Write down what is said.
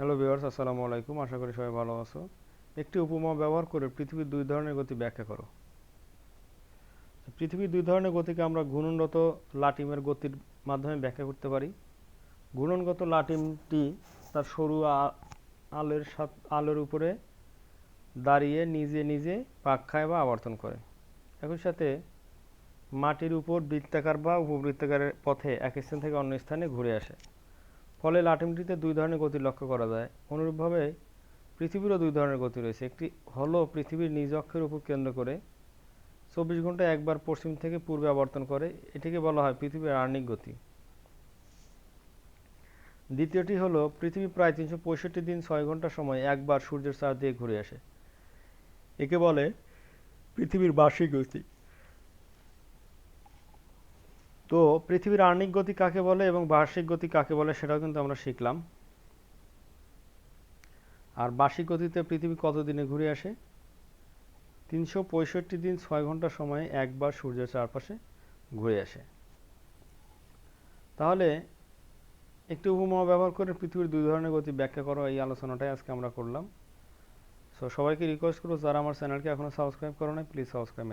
Hello viewers আসসালামু আলাইকুম। আশা করি সবাই ভালো আছো। একটি উপমা ব্যবহার করে পৃথিবীর দুই ধরনের গতি ব্যাখ্যা করো। পৃথিবীর দুই ধরনের গতিকে আমরা ঘূর্ণনরত লাটিমের গতির মাধ্যমে ব্যাখ্যা করতে পারি। ঘূর্ণনগত লাটিমটি তার সরু আলোর সাথ আলোর উপরে দাঁড়িয়ে নিজে নিজে পাক খায় বা আবর্তন করে। একই সাথে মাটির উপর বৃত্তাকার বা উপবৃত্তাকারের পথে এক স্থান থেকে অন্য স্থানে ঘুরে আসে। ফলে লাটিমটিতে দুই ধরনের গতি লক্ষ্য করা যায়। অনুরূপভাবে পৃথিবীরও দুই ধরনের গতি রয়েছে। একটি হলো পৃথিবীর নিজ অক্ষের উপর কেন্দ্র করে চব্বিশ ঘন্টায় একবার পশ্চিম থেকে পূর্বে আবর্তন করে। এটিকে বলা হয় পৃথিবীর আর্নিক গতি। দ্বিতীয়টি হলো পৃথিবী প্রায় তিনশো পঁয়ষট্টি দিন ছয় ঘণ্টা সময় একবার সূর্যের চারদিকে ঘুরে আসে। একে বলে পৃথিবীর বার্ষিক গতি। তো পৃথিবীর আর্নিক গতি কাকে বলে এবং বার্ষিক গতি কাকে বলে সেটাও কিন্তু আমরা শিখলাম। আর বার্ষিক গতিতে পৃথিবী কত দিনে ঘুরে আসে? তিনশো পঁয়ষট্টি দিন ছয় ঘণ্টা সময়ে একবার সূর্যের চারপাশে ঘুরে আসে। তাহলে একটি উপমা ব্যবহার করে পৃথিবীর দুই ধরনের গতি ব্যাখ্যা করো এই আলোচনাটাই আজকে আমরা করলাম। সো সবাইকে রিকোয়েস্ট করব, যারা আমার চ্যানেলকে এখনও সাবস্ক্রাইব করো না প্লিজ সাবস্ক্রাইব